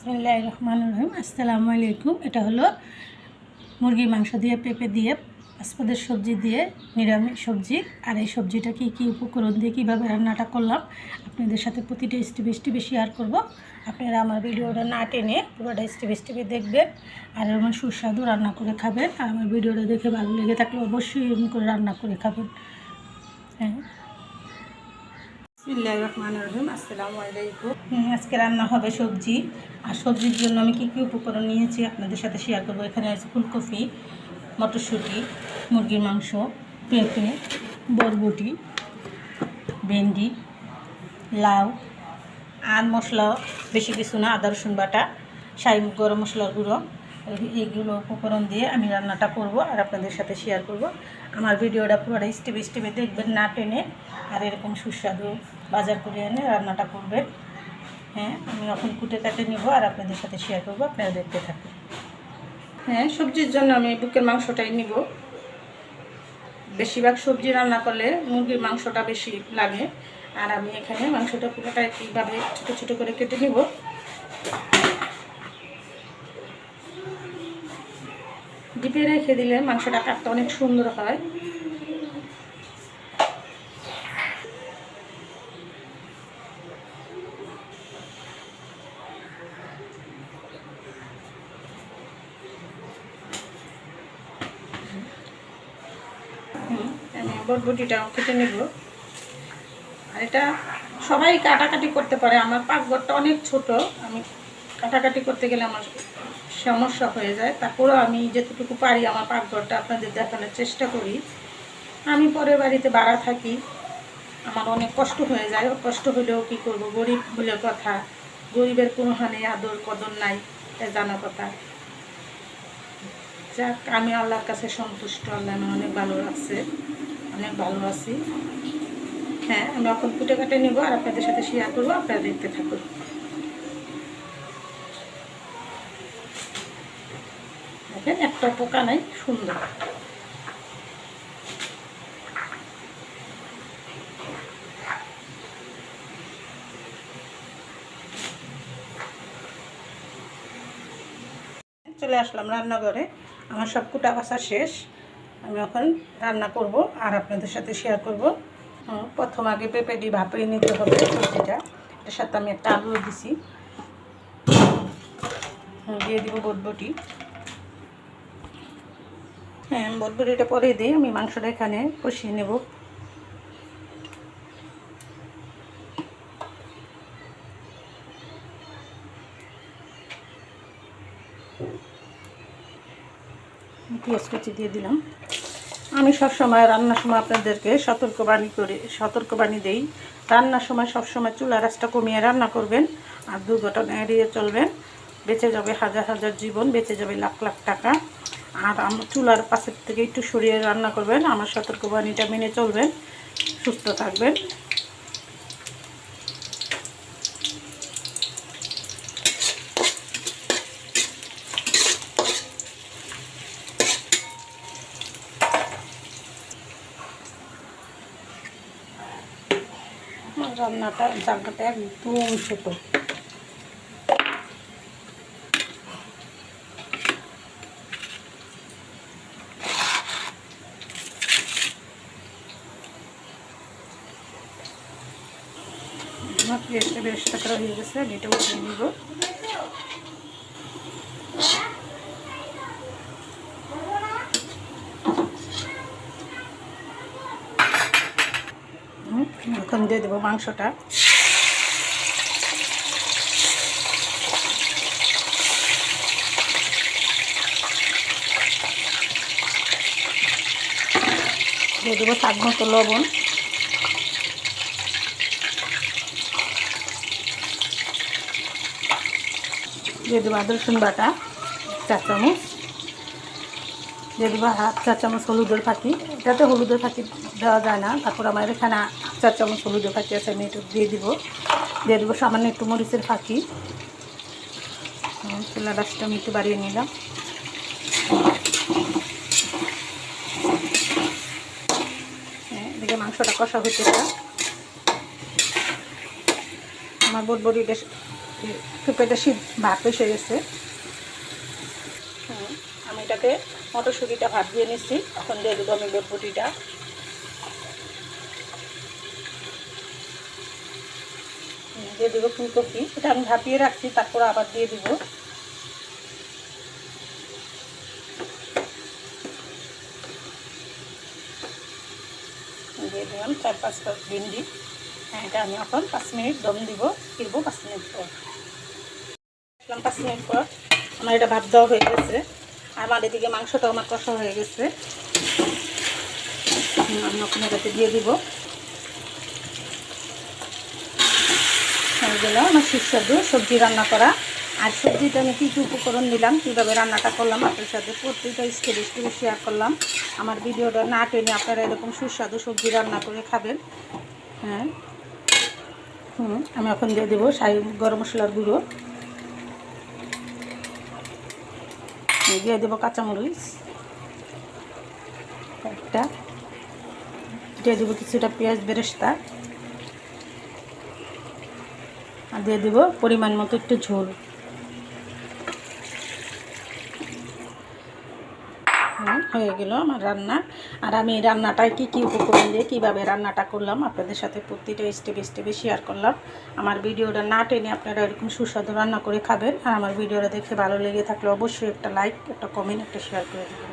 বিসমিল্লাহ রহমান রহিম আসসালামু আলাইকুম এটা হলো মুরগির মাংস দিয়ে, পেঁপে দিয়ে পাঁচপদের সবজি দিয়ে, নিরামিষ সবজি। আর এই সবজিটা কি কি উপকরণ দিয়ে কীভাবে রান্নাটা করলাম, আপনাদের সাথে প্রতিটা স্টেপে স্টেপে শেয়ার করব। আপনারা আমার ভিডিওটা না টেনে পুরোটা স্টেপে স্টেপে দেখবেন আর আমার সুস্বাদু রান্না করে খাবেন। আর আমার ভিডিওটা দেখে ভালো লেগে থাকলে অবশ্যই এরকম করে রান্না করে খাবেন। হ্যাঁ। বিসমিল্লাহ রহমান রহিম আজকে রান্না হবে সবজি। আর সবজির জন্য আমি কী কী উপকরণ নিয়েছি আপনাদের সাথে শেয়ার করব। এখানে আছে ফুলকপি, মটরশুঁটি, মুরগির মাংস, পেঁপে, বরবটি, ভেন্ডি, লাউ, আর মশলা, বেশি কিছু না, আদা, রসুন বাটা, সাই, গরম মশলার গুঁড়ো এইগুলো উপকরণ দিয়ে আমি রান্নাটা করব আর আপনাদের সাথে শেয়ার করব। আমার ভিডিওটা পুরোটা স্টেপে স্টেপে দেখবেন, না টেনে। আর এরকম সুস্বাদু বাজার করে এনে রান্নাটা করবেন। হ্যাঁ আমি এখন কুটে কাটে নিব আর আপনাদের সাথে শেয়ার করব, আপনারা দেখতে থাকুন। হ্যাঁ সবজির জন্য আমি বুকের মাংসটাই নিব। বেশিরভাগ সবজি রান্না করলে মুরগির মাংসটা বেশি লাগে। আর আমি এখানে মাংসটা পুরোটা এইভাবে ছোটো ছোটো করে কেটে নিব। ডিপে রেখে দিলে মাংসটা কাটতে অনেক সুন্দর হয়। বটবটিটাও কেটে নেব। আর এটা সবাই কাটাকাটি করতে পারে, আমার পাকঘরটা অনেক ছোট, আমি কাটাকাটি করতে গেলে আমার সমস্যা হয়ে যায়, তারপরেও আমি যেতটুকু পারি আমার পাকঘরটা আপনাদের দেখানোর চেষ্টা করি। আমি পরের বাড়িতে বাড়া থাকি, আমার অনেক কষ্ট হয়ে যায়, কষ্ট হলেও কি করব? গরিব হলে কথা, গরিবের কোনো হানে আদর কদর নাই জানা কথা। যাক, আমি আল্লাহর কাছে সন্তুষ্ট, আল্লাহ আমার অনেক ভালো লাগছে অনেক ভালো আছি। হ্যাঁ আমি এখন কুটে কাটে নেব আর আপনাদের সাথে শেয়ার করব, আপনারা দেখতে থাকুন। একটা পোকা নাই, সুন্দর। চলে আসলাম রান্নাঘরে। আমার সব কুটা বাসা শেষ। আমি এখন রান্না করব আর আপনাদের সাথে শেয়ার করব। প্রথম আগে পেঁপে দিয়ে ভাপিয়ে নিতে হবে, সবজিটা। এটার সাথে আমি একটা আলু দিছি। দিয়ে দিব বটবটি। হ্যাঁ বটবটিটা পরে দিই, আমি মাংসটা এখানে কষিয়ে নেব। পেঁয়াজ কুচি দিয়ে দিলাম। আমি সব সময় রান্নার সময় আপনাদেরকে সতর্কবাণী করে, সতর্কবাণী দেই। রান্নার সময় সব সময় চুলা রাসটা কমিয়ে রান্না করবেন আর দুর্ঘটনা এড়িয়ে চলবেন। বেঁচে যাবে হাজার হাজার জীবন, বেঁচে যাবে লাখ লাখ টাকা। আর আমার চুলার পাশের থেকে একটু সরিয়ে রান্না করবেন। আমার সতর্কবাণীটা মেনে চলবেন। সুস্থ থাকবেন। রান্নাটা জায়গাটা একদম ছোটো। পেঁয়াজটা বেশ টাকা হয়ে গেছে এটা উঠিয়ে নিব। এখন দিয়ে দেবো মাংসটা। দিয়ে দেবো স্বাদ মতো লবণ। দিয়ে দেবো আদা রসুন বাটা চার চামচ। দিয়ে দেবো হাফ চার চামচ হলুদের ফাঁকি। এটাতে হলুদের ফাঁকি দেওয়া যায় না। তারপর আমার এখানে চার চামচ হলুদের ফাঁকি আছে আমি একটু দিয়ে দিব। দিয়ে দেবো সামান্য একটু মরিচের ফাঁকি। চুলা রাসটা আমি একটু বাড়িয়ে নিলাম। হ্যাঁ, এদিকে মাংসটা কষা হচ্ছে আমার বটবটি বেশ পেঁপেটা শীত ভাত এসে গেছে। আমি এটাকে মটরশুঁটিটা ভাত দিয়ে নিচ্ছি। এখন দিয়ে দেবো আমি বটবটিটা দিয়ে দেবো ফুলকপি। এটা আমি ভাপিয়ে রাখছি, তারপর আবার দিয়ে দিব। দিয়ে দিলাম চার পাঁচটা ভিন্ডি। হ্যাঁ এটা আমি এখন পাঁচ মিনিট দম দিব ফিরবো পাঁচ মিনিট পর। আসলাম পাঁচ মিনিট পর আমার এটা ভাত দেওয়া হয়ে গেছে। আর আমার এদিকে মাংসটাও আমার কষা হয়ে গেছে। আমি ওখানে এটাতে দিয়ে দিব। হয়ে আমার সুস্বাদু সবজি রান্না করা। আর সবজিতে আমি কী কী উপকরণ নিলাম, কীভাবে রান্নাটা করলাম আপনার সাথে প্রত্যেকটা স্টেপ স্টেপে শেয়ার করলাম। আমার ভিডিওটা না টেনে আপনারা এরকম সুস্বাদু সবজি রান্না করে খাবেন। হ্যাঁ। হুম, আমি এখন দিয়ে দেবো সাই গরম মশলার গুঁড়ো। দিয়ে দেবো কাঁচামরিচ। একটা। দিয়ে দেবো কিছুটা পেঁয়াজ বেরেস্তা। আর দিয়ে দেবো পরিমাণ মতো একটু ঝোল। হুম, হয়ে গেল আমার রান্না। আর আমি রান্নাটায় কী কী উপকরণ দিয়ে কীভাবে রান্নাটা করলাম আপনাদের সাথে প্রতিটা স্টেপ স্টেপে শেয়ার করলাম। আমার ভিডিওটা না টেনে আপনারা এরকম সুস্বাদু রান্না করে খাবেন। আর আমার ভিডিওটা দেখে ভালো লেগে থাকলে অবশ্যই একটা লাইক একটা কমেন্ট একটা শেয়ার করে দেবেন।